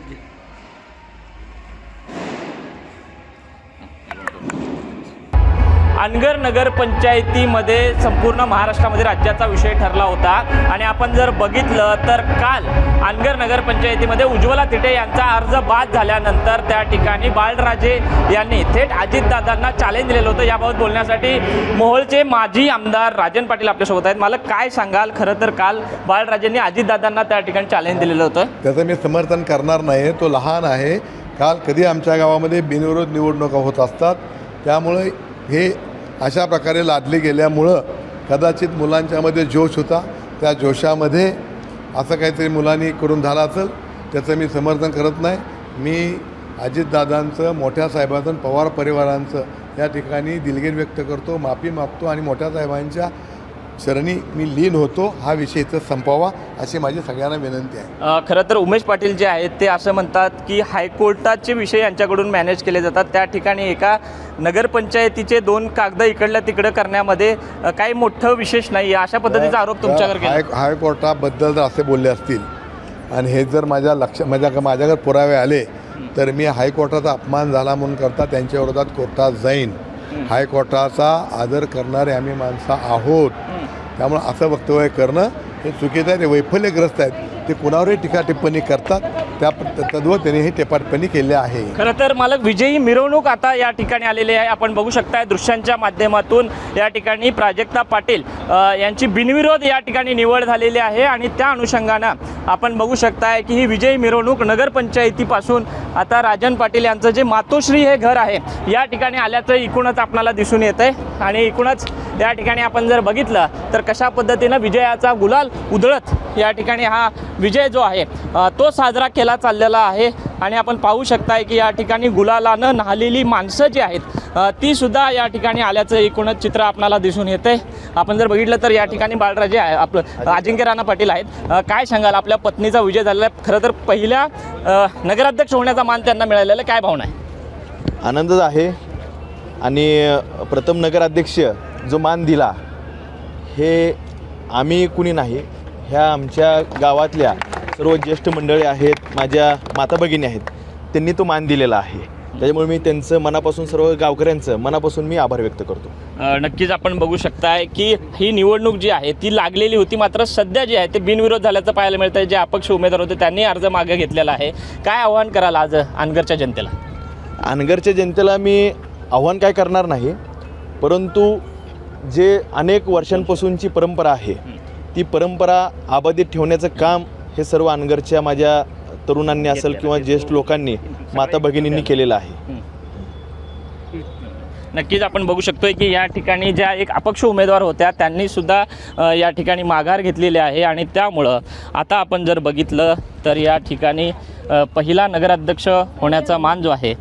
प्रीतम अनगर नगरपंचायतीमध्ये संपूर्ण महाराष्ट्रामध्ये राज्याचा विषय ठरला होता. आणि आपण जर बघितलं तर काल अनगर नगरपंचायतीमध्ये उज्ज्वला तिटे यांचा अर्ज बाद झाल्यानंतर त्या ठिकाणी बाळराजे यांनी थेट अजितदादांना चॅलेंज दिलेलं होतं. याबाबत बोलण्यासाठी मोहोळचे माजी आमदार राजन पाटील आपल्यासोबत आहेत. मला काय सांगाल? खरं तर काल बाळराजेंनी अजितदादांना त्या ठिकाणी चॅलेंज दिलेलं होतं. त्याचं मी समर्थन करणार नाही. तो लहान आहे. काल कधी आमच्या गावामध्ये बिनविरोध निवडणुका होत असतात. त्यामुळे हे अशा प्रकारे लादली गेल्यामुळं कदाचित मुलांच्यामध्ये जोश होता. त्या जोशामध्ये असं काहीतरी मुलांनी करून झालं असेल त्याचं मी समर्थन करत नाही. मी अजितदादांचं मोठ्या साहेबांचं पवार परिवारांचं या ठिकाणी दिलगीर व्यक्त करतो माफी मागतो आणि मोठ्या साहेबांच्या शरणी मी लीन होतो हा विषय इथं संपवावा अशी माझी सगळ्यांना विनंती आहे. खरं तर उमेश पाटील जे आहेत ते असं म्हणतात की हायकोर्टाचे विषय यांच्याकडून मॅनेज केले जातात. त्या ठिकाणी एका नगरपंचायतीचे दोन कागद इकडल्या तिकडं करण्यामध्ये काही मोठं विशेष नाही. आहे अशा पद्धतीचा आरोप तुमच्यावर केला. हाय हायकोर्टाबद्दल जर असे बोलले असतील आणि हे जर माझ्या लक्ष माझ्या माझ्याकडे पुरावे आले तर मी हायकोर्टाचा अपमान झाला म्हणून करता त्यांच्या विरोधात कोर्टात जाईन. हायकोर्टाचा आदर करणारे आम्ही माणसं आहोत. त्यामुळं असं वक्तव्य करणं हे चुकीचं आहे ते वैफल्यग्रस्त आहेत. ते कुणावरही टीका टिप्पणी करतात त्या तद्वत त्यांनी हे टेपाटपणी केले केली आहे. खरं तर मालक विजयी मिरवणूक आता या ठिकाणी आलेली आहे. आपण बघू शकताय दृश्यांच्या माध्यमातून या ठिकाणी प्राजक्ता पाटील यांची बिनविरोध या ठिकाणी निवड झालेली आहे आणि त्या अनुषंगानं आपण बघू शकताय की ही विजयी मिरवणूक नगरपंचायतीपासून आता राजन पाटील यांचं जे मातोश्री हे घर आहे या ठिकाणी आल्याचं एकूणच आपणाला दिसून येतं आहे आणि एकूणच या ठिकाणी आपण जर बघितलं तर कशा पद्धतीनं विजयाचा गुलाल उधळत या ठिकाणी हा विजय जो आहे तो साजरा केला चाललेला आहे. आणि आपण पाहू शकताय की या ठिकाणी गुलालानं न्हालेली माणसं जी आहेत ती सुद्धा या ठिकाणी आल्याचं एकूणच चित्र आपणाला दिसून येतंय. आपण जर बघितलं तर या ठिकाणी बाळराजे आहे आपलं अजिंक्य राणा पाटील आहेत. काय सांगाल आपल्या पत्नीचा विजय झालेला आहे. खरं तर पहिल्या नगराध्यक्ष होण्याचा मान त्यांना मिळालेला आहे. काय भावना आहे? आनंदच आहे. आणि प्रथम नगराध्यक्ष जो मान दिला हे आम्ही कुणी नाही. ह्या आमच्या गावातल्या सर्व ज्येष्ठ मंडळी आहेत माझ्या माता भगिनी आहेत त्यांनी तो मान दिलेला आहे. त्याच्यामुळे मी त्यांचं मनापासून सर्व गावकऱ्यांचं मनापासून मी आभार व्यक्त करतो. नक्कीच आपण बघू शकताय की ही निवडणूक जी आहे ती लागलेली होती मात्र सध्या जी आहे ते बिनविरोध झाल्याचं पाहायला मिळतं आहे जे अपक्ष उमेदवार होते त्यांनी अर्ज मागे घेतलेला आहे. काय आव्हान कराल आज अनगरच्या जनतेला? अनगरच्या जनतेला मी आव्हान काय करणार नाही परंतु जे अनेक वर्षांपासूनची परंपरा आहे ती परंपरा अबाधित ठेवण्याचं काम हे सर्व अनगरच्या माझ्या तरुणांनी असेल किंवा ज्येष्ठ लोकांनी माता भगिनींनी केलेलं आहे. नक्कीच आपण बघू शकतोय की या ठिकाणी ज्या एक अपक्ष उमेदवार होत्या त्यांनी सुद्धा या ठिकाणी माघार घेतलेली आहे आणि त्यामुळं आता आपण जर बघितलं तर या ठिकाणी पहिला नगराध्यक्ष होण्याचा मान जो आहे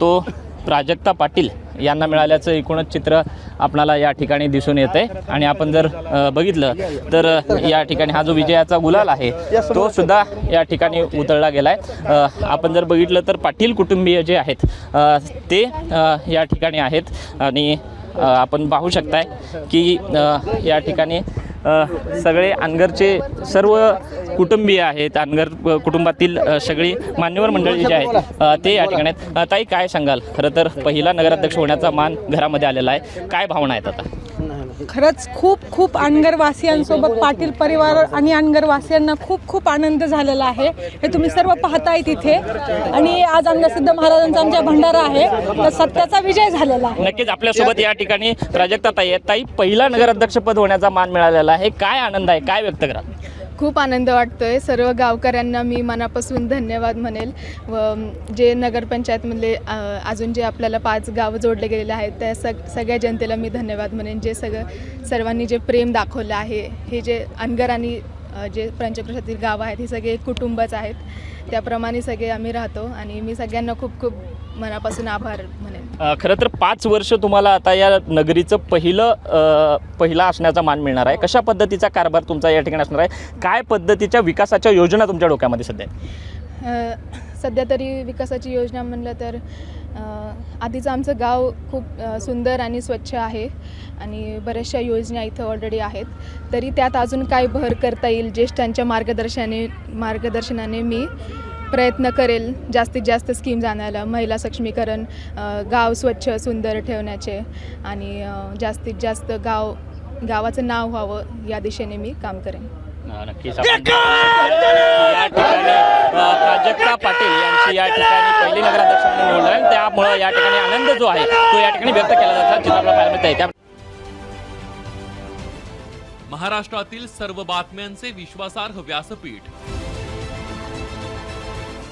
तो प्राजक्ता पाटील. यांना मिळाल्याचं एकूणच चित्र आपणाला या ठिकाणी दिसून येतं आहे आणि आपण जर बघितलं तर या ठिकाणी हा जो विजयाचा गुलाल आहे तो सुद्धा या ठिकाणी उतरला गेला आहे आपण जर बघितलं तर पाटील कुटुंबीय जे आहेत ते या ठिकाणी आहेत. आणि आपण पाहू शकताय की या ठिकाणी सगळे अनगरचे सर्व कुटुंबीय आहेत अनगर कुटुंबातील सगळी मान्यवर मंडळी जे आहेत ते या ठिकाणी आहेत. ताई काय सांगाल? खरं तर पहिला नगराध्यक्ष होण्याचा मान घरामध्ये आलेला आहे. काय भावना आहेत आता? खरंच खूप खूप अनगरवासियांसोबत पाटील परिवार आणि अनगरवासियांना खूप खूप आनंद झालेला आहे. हे तुम्ही सर्व पाहताय तिथे. आणि आज अंगसिद्ध महाराजांचा आमच्या भंडारा आहे. तर सत्याचा विजय झालेला आहे. नक्कीच आपल्यासोबत या ठिकाणी प्राजक्ता ताई आहेत. ताई पहिला नगराध्यक्षपद होण्याचा मान मिळालेला आहे. काय आनंद आहे? काय व्यक्त करा खूप आनंद वाटतो आहे सर्व गावकऱ्यांना मी मनापासून धन्यवाद म्हणेल. व जे नगरपंचायतमधले अजून जे आपल्याला पाच गावं जोडले गेलेले आहेत त्या सग सगळ्या जनतेला मी धन्यवाद म्हणेन. जे सगळं सर्वांनी जे प्रेम दाखवलं आहे हे जे अनगर आणि जे पंचक्रोशातील गावं आहेत हे सगळे कुटुंबच आहेत. त्याप्रमाणे सगळे आम्ही राहतो आणि मी सगळ्यांना खूप खूप मनापासून आभार म्हणेन. अ, खरं तर पाच वर्ष तुम्हाला आता या नगरीचं पहिलं अ, पहिला असण्याचा मान मिळणार आहे. कशा पद्धतीचा कारभार तुमचा या ठिकाणी असणार आहे? काय पद्धतीच्या विकासाच्या योजना तुमच्या डोक्यामध्ये सध्या आहेत? अ, सध्या तरी विकासाची योजना म्हणलं तर अ, आधीचं आमचं गाव खूप अ, सुंदर आणि स्वच्छ आहे आणि बऱ्याचशा योजना इथं ऑलरेडी आहेत. तरी त्यात अजून काय भर करता येईल ज्येष्ठांच्या मार्गदर्शनाने मार्गदर्शनाने मी प्रयत्न करेल जास्तीत जास्त स्कीम्स आणायला महिला सक्षमीकरण गाव स्वच्छ सुंदर ठेवण्याचे आणि जास्तीत जास्त गाव गावाचं नाव व्हावं या दिशेने मी काम करेन. अ, नक्कीच. आपण या ठिकाणी अ, प्राजक्ता पाटील यांची या ठिकाणी पहिली नगराध्यक्ष म्हणून निवडलं आहे. आणि त्यामुळं या ठिकाणी आनंद जो आहे तो या ठिकाणी व्यक्त केला जातो आपल्याला पाहायला मिळत आहे त्या महाराष्ट्रातील सर्व बातम्यांचे विश्वासार्ह व्यासपीठ.